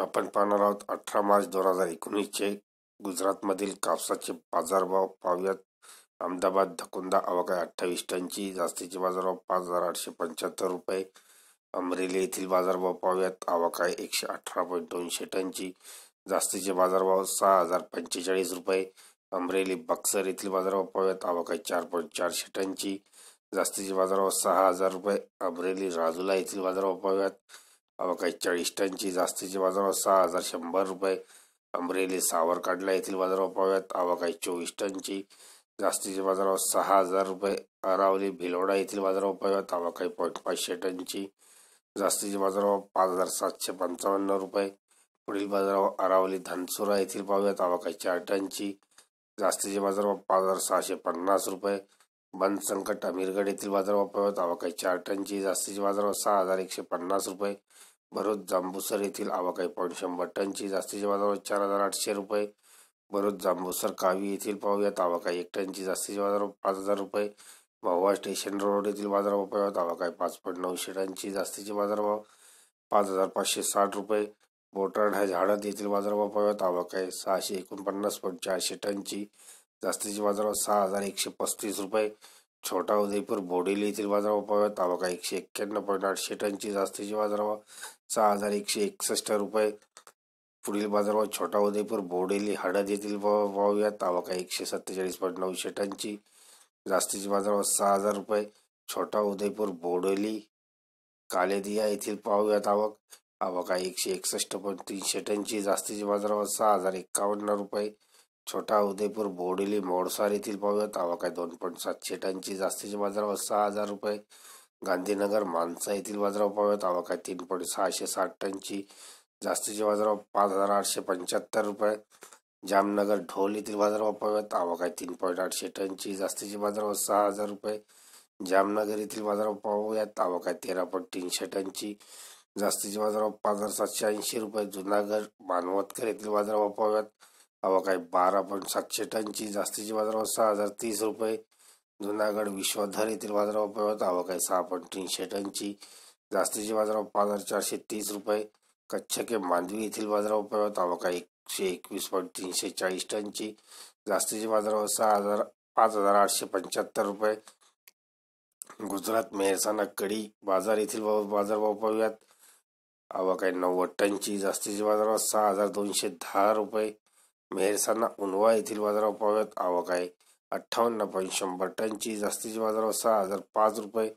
आपण पाहणार आहोत अठरा मार्च दोन हजार एकोणीसचे गुजरातमधील कापसाचे बाजारभाव पाहूयात. अहमदाबाद धकुंदा अवकाय अठ्ठावीस टनची जास्तीचे बाजारभाव पाच हजार आठशे पंच्याहत्तर रुपये. अमरेली येथील बाजारभाव पाहूयात अवकाय एकशे अठरा पॉईंट दोनशे टनची जास्तीचे बाजारभाव सहा हजार पंचेचाळीस रुपये. अमरेली बक्सर येथील बाजारभाव पाहूयात अवकाय चार पॉईंट चारशे टनची जास्तीचे बाजारभाव सहा हजार रुपये. अमरेली राजुला येथील बाजारभाव पाहूयात अवकाळी चाळीस टनची जास्तीचे बाजारभाव सहा हजार शंभर रुपये. अमरेली सावरकांडला येथील बाजारभाव पाहूयात. अवकाळी चोवीस टनची जास्तीचे बाजारभाव सहा हजार रुपये. अरावली भिलोडा येथील बाजारभाव पाहूयात. अवकाळी पॉईंट पाचशे टनची जास्तीचे बाजारभाव पाच हजार सातशे पंचावन्न रुपये. पुढील बाजारभाव अरावली धनसुरा येथील पाहूयात. अवकाळी चार टनची जास्तीचे बाजारभाव पाच हजार सहाशे पन्नास रुपये. बंद संकट अमीरगड येथील बाजार पाहूयात अवकाळी चार टनची जास्तीचे बाजारभाव सहा हजार एकशे पन्नास रुपये. भरूच जांबूसर येथील आवाकाई पॉईंट शंभर टनची जास्तीचे बाजारभाव चार हजार आठशे रुपये. भरूच जांबूसर कावी येथील पाहूयात आवाकाई एक टनची जास्तीचे बाजारभाव पाच हजार रुपये. महुवा स्टेशन रोड येथील बाजारभाव पाहूयात आवाकाई पाच पॉईंट नऊशे टनची जास्तीचे बाजारभाव पाच हजार पाचशे साठ रुपये. बोटाड ह्या झाडत येथील बाजारभाव पाहूयात आवाकाई सहाशे एकोणपन्नास पॉईंट चारशे टनची जास्तीचे बाजारभाव सहा हजार एकशे पस्तीस रुपये. छोटा उदयपूर बोडेली येथील बाजारभाव पाहूया. आवका एकशे एक्क्याण्णव पॉईंट आठशे टनची जास्तीचे बाजारभाव सहा हजार एकशे एकसष्ट रुपये. पुढील बाजारभाव छोटा उदयपूर बोडेली हडद येथील पाहूयात आवका एकशे सत्तेचाळीस पॉईंट नऊशे टनची जास्तीचे बाजारभाव सहा हजार रुपये. छोटा उदयपूर बोडेली कालेदिया येथील पाहूयात आवक. आवका एकशे एकसष्ट पॉईंट तीनशे टनची जास्तीचे बाजारभाव सहा हजार एक्कावन्न रुपये. छोटा उदयपूर बोडेली मोडसार येथील पाहूया आवकाय दोन पॉईंट सातशे टनची जास्तीचे बाजारभाव सहा हजार रुपये. गांधीनगर मानसा येथील बाजारभाव पाहूया आवकाय तीन पॉईंट सहाशे साठ टनची जास्तीचे बाजारभाव पाच हजार आठशे पंच्याहत्तर रुपये. जामनगर ढोल येथील बाजारभाव पाहूयात आवकाय तीन पॉईंट आठशे टनची जास्तीचे बाजारभाव सहा हजार रुपये. जामनगर येथील बाजारभाव पाहूयात आवकाय तेरा पॉईंट तीनशे टनची जास्तीचे बाजारभाव पाच हजार सातशे ऐंशी रुपये. जुनागड मानवतकर येथील बाजारभाव पाहूयात काय बारा पॉईंट सातशे टनची जास्तीची बाजारभाव सहा हजार तीस रुपये. जुनागड विश्वधर येथील बाजारभाव पाहत काय सहा पॉईंट तीनशे टनची जास्तीची बाजारभाव पाच हजार चारशे तीस रुपये. कच्छ के मांडवी येथील बाजारभाव पाहत काय एकशे एकवीस पॉईंट तीनशे चाळीस टनची जास्तीची बाजारभाव सहा हजार पाच हजार आठशे पंच्याहत्तर रुपये. गुजरात मेहसाना कडी बाजार येथील बाजारभाव पाहूयात. काय नव्वद टनची जास्तीची बाजारभाव सहा हजार दोनशे दहा रुपये. मेहरसांना उनवा येथील बाजारावर पावत आवक आहे. अठ्ठावन्न पॉईंट शंभर टनची जास्तीची बाजारभाव सहा हजार पाच रुपये.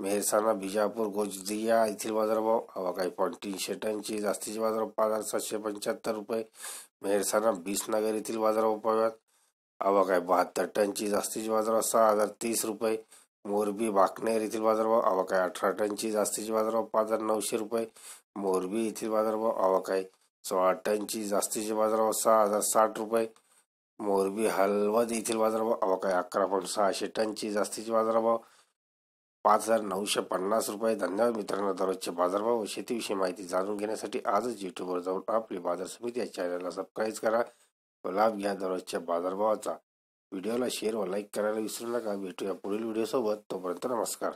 मेहरसाना बिजापूर गोजदिया येथील बाजारभाव आवक आहे. पॉईंट तीनशे टनची जास्तीची बाजारभाव पाच हजार सातशे पंच्याहत्तर रुपये. मेहरसाना बीसनगर येथील बाजारभाव पाहूयात. आवक आहे. बहात्तर टनची जास्तीची बाजारभाव सहा हजार तीस रुपये. मोरबी बाकनेर येथील बाजारभाव आवक आहे. अठरा टनची जास्तीची बाजारभाव पाच हजार नऊशे रुपये. मोरबी येथील बाजारभाव आवक आहे. सोळा टनची जास्तीचे बाजारभाव सहा हजार साठ रुपये. मोरबी हलवद येथील बाजारभाव अवकाय अकरा पॉईंट सहाशे टनची जास्तीचे बाजारभाव पाच हजार नऊशे पन्नास रुपये. धन्यवाद मित्रांनो दररोजचे बाजारभाव व शेतीविषयी माहिती जाणून घेण्यासाठी आजच युट्यूबवर जाऊन आपली बाजार समिती या चॅनलला सबस्क्राईब करा व लाभ घ्या दररोजच्या बाजारभावाचा. व्हिडिओला शेअर व लाईक करायला विसरू नका. भेटूया पुढील व्हिडिओसोबत तोपर्यंत नमस्कार.